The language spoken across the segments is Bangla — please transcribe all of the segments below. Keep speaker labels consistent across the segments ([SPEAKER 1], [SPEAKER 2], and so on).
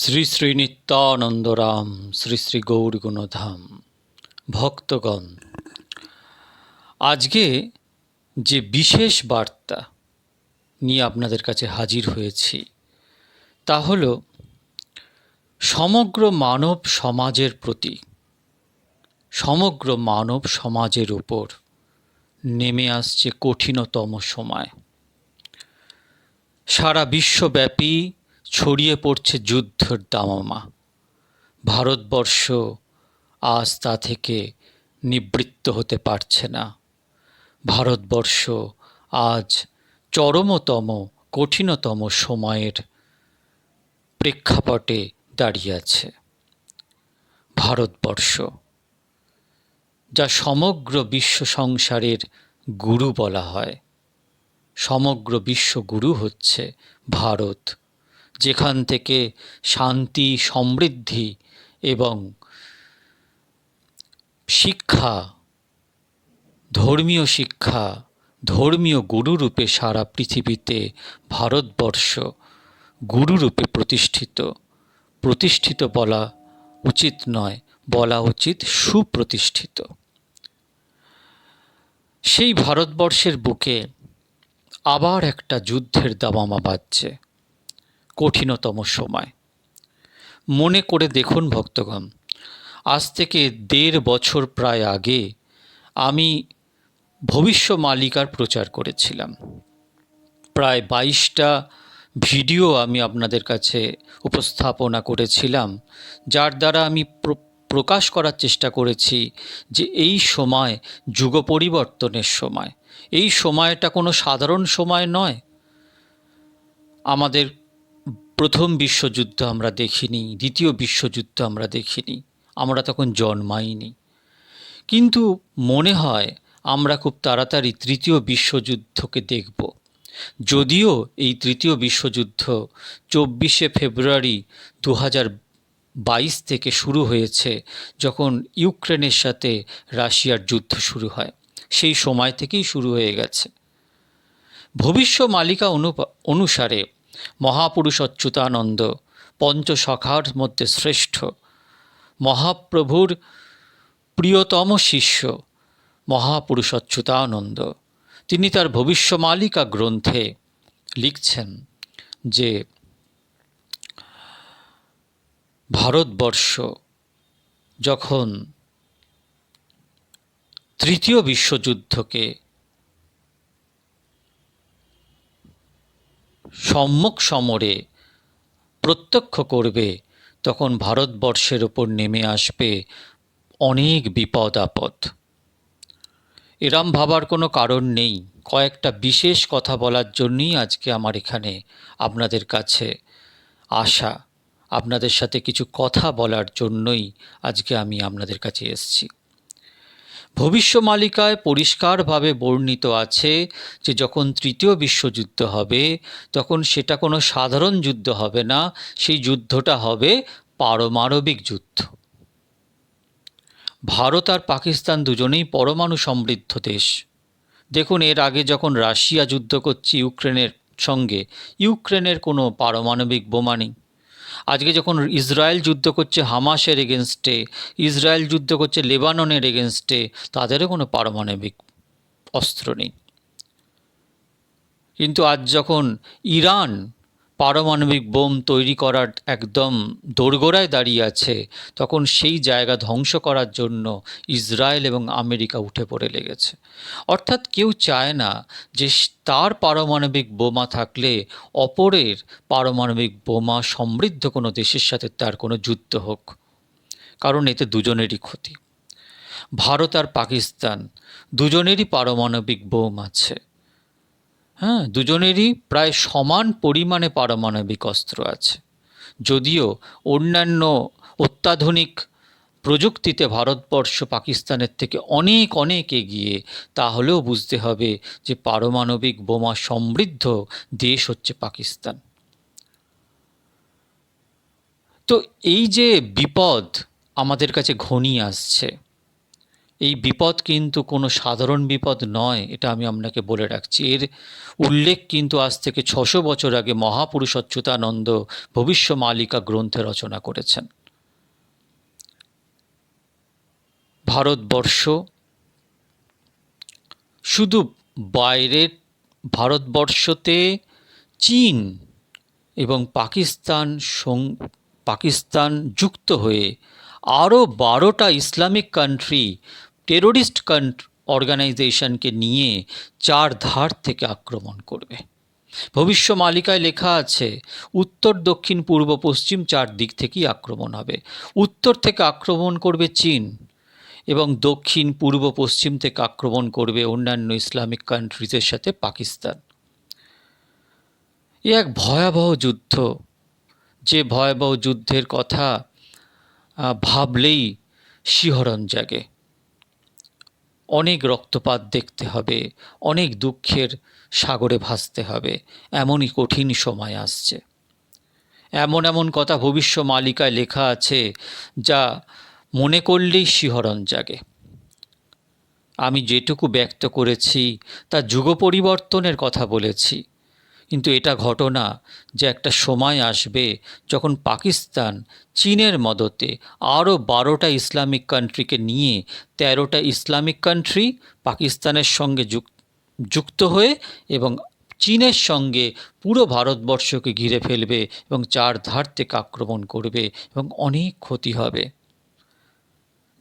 [SPEAKER 1] শ্রী শ্রী নিত্যানন্দরাম, শ্রী শ্রী গৌরগুণধাম, ভক্তগণ, আজকে যে বিশেষ বার্তা নিয়ে আপনাদের কাছে হাজির হয়েছি, তা হল সমগ্র মানব সমাজের প্রতি, সমগ্র মানব সমাজের উপর নেমে আসছে কঠিনতম সময়। সারা বিশ্বব্যাপী ছড়িয়ে পড়ছে যুদ্ধের দামামা। ভারতবর্ষ আজ তা থেকে নিবৃত্ত হতে পারছে না। ভারতবর্ষ আজ চরমতম, কঠিনতম সময়ের প্রেক্ষাপটে দাঁড়িয়ে আছে। ভারতবর্ষ, যা সমগ্র বিশ্ব সংসারের গুরু বলা হয়, সমগ্র বিশ্বগুরু হচ্ছে ভারত। যেখান থেকে শান্তি, সমৃদ্ধি এবং শিক্ষা, ধর্মীয় শিক্ষা, ধর্মীয় গুরুরূপে সারা পৃথিবীতে ভারতবর্ষ গুরুরূপে প্রতিষ্ঠিত। প্রতিষ্ঠিত বলা উচিত নয়, বলা উচিত সুপ্রতিষ্ঠিত। সেই ভারতবর্ষের বুকে আবার একটা যুদ্ধের দামামা বাজছে কঠিনতম সময়। মনে করে দেখুন ভক্তগণ, আজ থেকে দেড় বছর প্রায় আগে আমি ভবিষ্য মালিকার প্রচার করেছিলাম। প্রায় বাইশটা ভিডিও আমি আপনাদের কাছে উপস্থাপনা করেছিলাম, যার দ্বারা আমি প্রকাশ করার চেষ্টা করেছি যে এই সময় যুগ পরিবর্তনের সময়। এই সময়টা কোনো সাধারণ সময় নয়। আমাদের প্রথম বিশ্বযুদ্ধ আমরা দেখিনি, দ্বিতীয় বিশ্বযুদ্ধ আমরা দেখিনি, আমরা তখন জন্মাইনি। কিন্তু মনে হয় আমরা খুব তাড়াতাড়ি তৃতীয় বিশ্বযুদ্ধকে দেখব। যদিও এই তৃতীয় বিশ্বযুদ্ধ চব্বিশে ফেব্রুয়ারি দু বাইশ থেকে শুরু হয়েছে, যখন ইউক্রেনের সাথে রাশিয়ার যুদ্ধ শুরু হয়। সেই সময় থেকেই শুরু হয়ে গেছে। ভবিষ্য মালিকা অনুসারে মহাপুরুষ অচ্যুতানন্দ পঞ্চসখার মধ্যে শ্রেষ্ঠ। মহাপ্রভুর প্রিয়তম শিষ্য মহাপুরুষ অচ্যুতানন্দ তিনি তার ভবিষ্যমালিকা গ্রন্থে লিখছেন যে, ভারতবর্ষ যখন তৃতীয় বিশ্বযুদ্ধকে সম্মুখ সমরে প্রত্যক্ষ করবে, তখন ভারতবর্ষের ওপর নেমে আসবে অনেক বিপদ আপদ। এরম ভাবার কোনো কারণ নেই। কয়েকটা বিশেষ কথা বলার জন্যই আজকে আমার এখানে আপনাদের কাছে আসা। আপনাদের সাথে কিছু কথা বলার জন্যই আজকে আমি আপনাদের কাছে এসছি। ভবিষ্যমালিকায় পরিষ্কারভাবে বর্ণিত আছে যে যখন তৃতীয় বিশ্বযুদ্ধ হবে, তখন সেটা কোনো সাধারণ যুদ্ধ হবে না, সেই যুদ্ধটা হবে পারমাণবিক যুদ্ধ। ভারত আর পাকিস্তান দুজনেই পরমাণু সমৃদ্ধ দেশ। দেখুন, এর আগে যখন রাশিয়া যুদ্ধ করছে ইউক্রেনের সঙ্গে, ইউক্রেনের কোনো পারমাণবিক বোমা নেই। আজকে যখন ইসরায়েল যুদ্ধ করছে হামাসের এগেনস্টে, ইসরায়েল যুদ্ধ করছে লেবাননের এগেনস্টে, তাদেরও কোনো পারমাণবিক অস্ত্র নেই। কিন্তু আজ যখন ইরান পারমাণবিক বোম তৈরি করার একদম দোরগোড়ায় দাঁড়িয়ে আছে। তখন সেই জায়গা ধ্বংস করার জন্য ইসরায়েল এবং আমেরিকা উঠে পড়ে লেগেছে। অর্থাৎ কেউ চায় না যে তার পারমাণবিক বোমা থাকলে অপরের পারমাণবিক বোমা সমৃদ্ধ কোনো দেশের সাথে তার কোনো যুদ্ধ হোক। কারণ এতে দুজনেরই ক্ষতি। ভারত আর পাকিস্তান, দুজনেরই পারমাণবিক বোম আছে। হ্যাঁ দুজনেরই প্রায় সমান পরিমাণে পারমাণবিক অস্ত্র আছে। যদিও অন্যান্য অত্যাধুনিক প্রযুক্তিতে ভারতবর্ষ পাকিস্তানের থেকে অনেক অনেক এগিয়ে, তাহলেও বুঝতে হবে যে পারমাণবিক বোমা সমৃদ্ধ দেশ হচ্ছে পাকিস্তান। তো এই যে বিপদ আমাদের কাছে ঘনিয়ে আসছে এই বিপদ কিন্তু কোনো সাধারণ বিপদ নয়, এটা আমি আপনাকে বলে রাখছি। এর উল্লেখ কিন্তু আজ থেকে ছশো বছর আগে মহাপুরুষ অচ্যুতানন্দ ভবিষ্য মালিকা গ্রন্থে রচনা করেছেন। ভারতবর্ষ শুধু বাইরের ভারতবর্ষতে চীন এবং পাকিস্তান পাকিস্তান যুক্ত হয়ে আরও বারোটা ইসলামিক কান্ট্রি টেরোরিস্ট অর্গানাইজেশনকে নিয়ে চার ধার থেকে আক্রমণ করবে। ভবিষ্য মালিকায় লেখা আছে, উত্তর, দক্ষিণ, পূর্ব, পশ্চিম চার দিক থেকেই আক্রমণ হবে। উত্তর থেকে আক্রমণ করবে চীন এবং দক্ষিণ, পূর্ব, পশ্চিম থেকে আক্রমণ করবে অন্যান্য ইসলামিক কান্ট্রিজের সাথে পাকিস্তান। এ এক ভয়াবহ যুদ্ধ। যে ভয়াবহ যুদ্ধের কথা ভাবলেই শিহরণ জাগে। অনেক রক্তপাত দেখতে হবে, অনেক দুঃখের সাগরে ভাসতে হবে, এমনই কঠিন সময় আসছে। এমন এমন কথা ভবিষ্য মালিকায় লেখা আছে যা মনে করলেই শিহরণ জাগে। আমি যেটুকু ব্যক্ত করেছি তা যুগ পরিবর্তনের কথা বলেছি। কিন্তু এটা ঘটনা যে একটা সময় আসবে যখন পাকিস্তান চীনের মদতে আরও বারোটা ইসলামিক কান্ট্রিকে নিয়ে তেরোটা ইসলামিক কান্ট্রি পাকিস্তানের সঙ্গে যুক- যুক্ত হয়ে এবং চীনের সঙ্গে পুরো ভারতবর্ষকে ঘিরে ফেলবে এবং চার ধার থেকে আক্রমণ করবে এবং অনেক ক্ষতি হবে।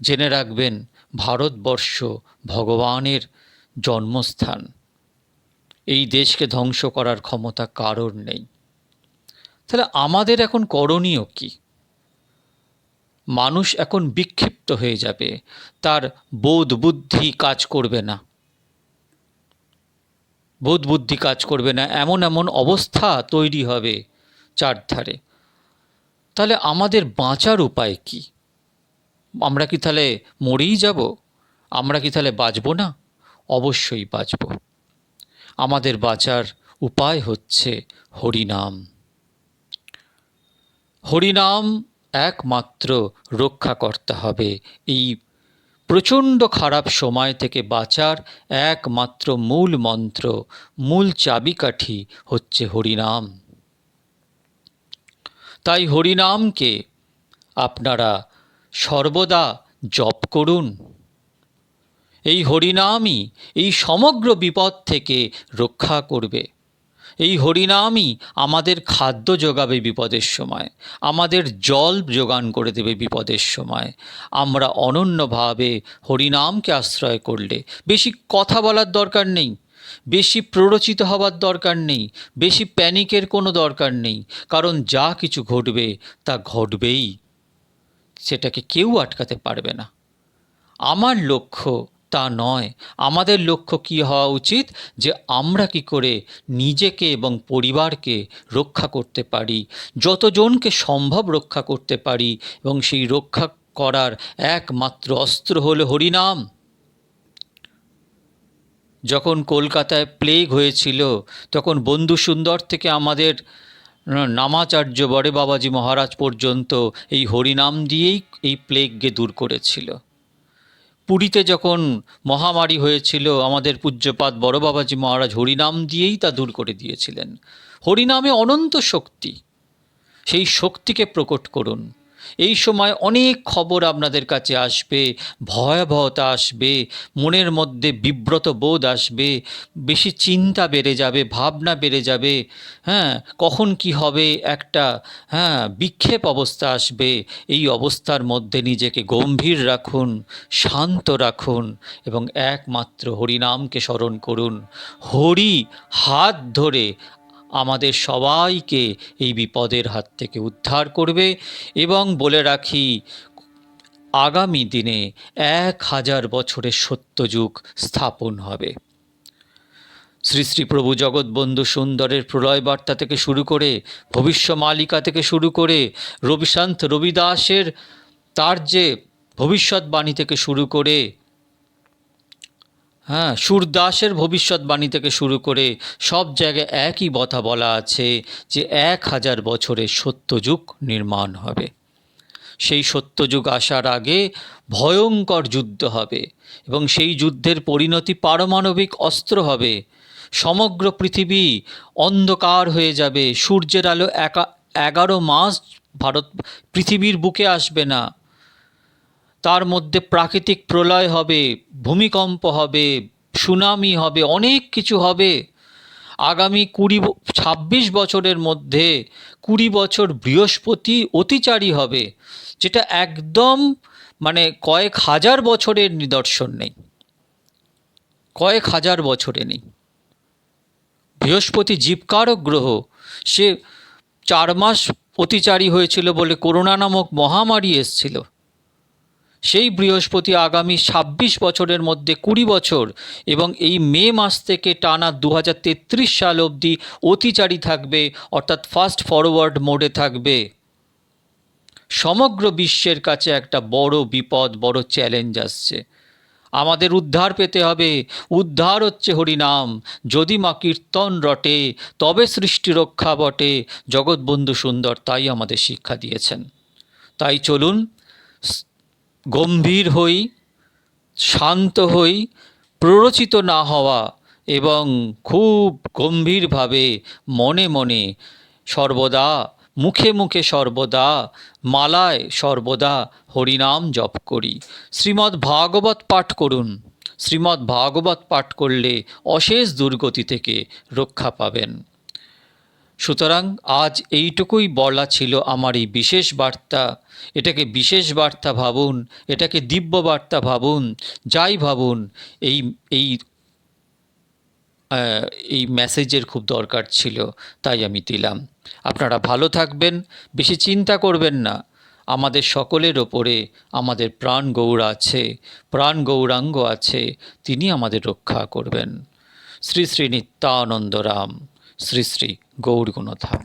[SPEAKER 1] জেনে রাখবেন, ভারতবর্ষ ভগবানের জন্মস্থান। এই দেশকে ধ্বংস করার ক্ষমতা কারোর নেই। তাহলে আমাদের এখন করণীয় কি? মানুষ এখন বিক্ষিপ্ত হয়ে যাবে, তার বোধ বুদ্ধি কাজ করবে না। বোধ বুদ্ধি কাজ করবে না, এমন এমন অবস্থা তৈরি হবে চারধারে। তাহলে আমাদের বাঁচার উপায় কি? আমরা কি তাহলে মরেই যাব? আমরা কি তাহলে বাঁচব না? অবশ্যই বাঁচব। আমাদের বাঁচার উপায় হচ্ছে হরিনাম। হরিনাম একমাত্র রক্ষা করতে হবে। এই প্রচণ্ড খারাপ সময় থেকে বাঁচার একমাত্র মূল মন্ত্র, মূল চাবিকাঠি হচ্ছে হরিনাম। তাই হরিনামকে আপনারা সর্বদা জপ করুন। এই হরিনামই এই সমগ্র বিপদ থেকে রক্ষা করবে। এই হরিনামই আমাদের খাদ্য যোগাবে বিপদের সময়, আমাদের জল যোগান করে দেবে বিপদের সময়। আমরা অনন্যভাবে হরিনামকে আশ্রয় করলে বেশি কথা বলার দরকার নেই, বেশি প্ররোচিত হবার দরকার নেই, বেশি প্যানিকের কোনো দরকার নেই, কারণ যা কিছু ঘটবে তা ঘটবেই। সেটাকে কেউ আটকাতে পারবে না। আমার লক্ষ্য তা নয়। আমাদের লক্ষ্য কী হওয়া উচিত? যে আমরা কি করে নিজেকে এবং পরিবারকে রক্ষা করতে পারি, যতজনকে সম্ভব রক্ষা করতে পারি এবং সেই রক্ষা করার একমাত্র অস্ত্র হলো হরিনাম। যখন কলকাতায় প্লেগ হয়েছিল, তখন বন্ধু সুন্দর থেকে আমাদের নামাচার্য বড়ে বাবাজি মহারাজ পর্যন্ত এই হরিনাম দিয়েই এই প্লেগকে দূর করেছিল। পুরীতে যখন মহামারী হয়েছিল, আমাদের পূজ্যপাত বড় বাবাজি মহারাজ হরিনাম দিয়েই তা দূর করে দিয়েছিলেন। হরিনামে অনন্ত শক্তি। সেই শক্তিকে প্রকট করুন। এই সময় অনেক খবর আপনাদের কাছে আসবে, ভয়াবহতা আসবে, মনের মধ্যে বিব্রত বোধ আসবে, বেশি চিন্তা বেড়ে যাবে, ভাবনা বেড়ে যাবে হ্যাঁ কখন কি হবে একটা হ্যাঁ বিক্ষেপ অবস্থা আসবে, এই অবস্থার মধ্যে নিজেকে গম্ভীর রাখুন, শান্ত রাখুন এবং একমাত্র হরিনামকে স্মরণ করুন। হরি হাত ধরে আমাদের সবাইকে এই বিপদের হাত থেকে উদ্ধার করবে এবং বলে রাখি, আগামী দিনে এক হাজার বছরের সত্যযুগ স্থাপন হবে। শ্রী শ্রী প্রভু জগৎবন্ধু সুন্দরের প্রলয় বার্তা থেকে শুরু করে, ভবিষ্য মালিকা থেকে শুরু করে, রবিশান্ত রবিদাসের তার যে ভবিষ্যৎবাণী থেকে শুরু করে হ্যাঁ সুরদাসের ভবিষ্যৎবাণী থেকে শুরু করে সব জায়গায় একই কথা বলা আছে যে এক হাজার বছরে সত্যযুগ নির্মাণ হবে। সেই সত্যযুগ আসার আগে ভয়ঙ্কর যুদ্ধ হবে এবং সেই যুদ্ধের পরিণতি পারমাণবিক অস্ত্র হবে। সমগ্র পৃথিবী অন্ধকার হয়ে যাবে, সূর্যের আলো একা এগারো মাস ভারত পৃথিবীর বুকে আসবে না। তার মধ্যে প্রাকৃতিক প্রলয় হবে, ভূমিকম্প হবে, সুনামি হবে, অনেক কিছু হবে। আগামী কুড়ি ছাব্বিশ বছরের মধ্যে কুড়ি বছর বৃহস্পতি অতিচারী হবে, যেটা একদম মানে কয়েক হাজার বছরের নিদর্শন নেই। কয়েক হাজার বছরে নেই। বৃহস্পতি জীবকারক গ্রহ, সে চার মাস অতিচারী হয়েছিল বলে করোনা নামক মহামারী এসছিল। সেই বৃহস্পতি আগামী ছাব্বিশ বছরের মধ্যে কুড়ি বছর এবং এই মে মাস থেকে টানা দু হাজার তেত্রিশ সাল অবধি অতিচারী থাকবে, অর্থাৎ ফাস্ট ফরওয়ার্ড মোডে থাকবে। সমগ্র বিশ্বের কাছে একটা বড় বিপদ, বড় চ্যালেঞ্জ আসছে। আমাদের উদ্ধার পেতে হবে। উদ্ধার হচ্ছে হরিনাম। যদি মা কীর্তন রটে, তবে সৃষ্টি রক্ষা বটে। জগৎবন্ধু সুন্দর তাই আমাদের শিক্ষা দিয়েছেন। তাই চলুন গম্ভীর হই, শান্ত হই, প্ররোচিত না হওয়া এবং খুব গম্ভীরভাবে মনে মনে সর্বদা, মুখে মুখে সর্বদা, মালায় সর্বদা হরিনাম জপ করি। শ্রীমদ্ ভাগবত পাঠ করুন। শ্রীমদ্ ভাগবত পাঠ করলে অশেষ দুর্গতি থেকে রক্ষা পাবেন। সুতরাং আজ এইটুকুই বলা ছিল আমার এই বিশেষ বার্তা। এটাকে বিশেষ বার্তা ভাবুন, এটাকে দিব্য বার্তা ভাবুন, যাই ভাবুন, এই এই এই মেসেজের খুব দরকার ছিল, তাই আমি দিলাম। আপনারা ভালো থাকবেন, বেশি চিন্তা করবেন না। আমাদের সকলের ওপরে আমাদের প্রাণ গৌর আছে, প্রাণ গৌরাঙ্গ আছে, তিনি আমাদের রক্ষা করবেন। শ্রী শ্রী নিত্যানন্দ রাম শ্রী শ্রী গৌর গুণধাম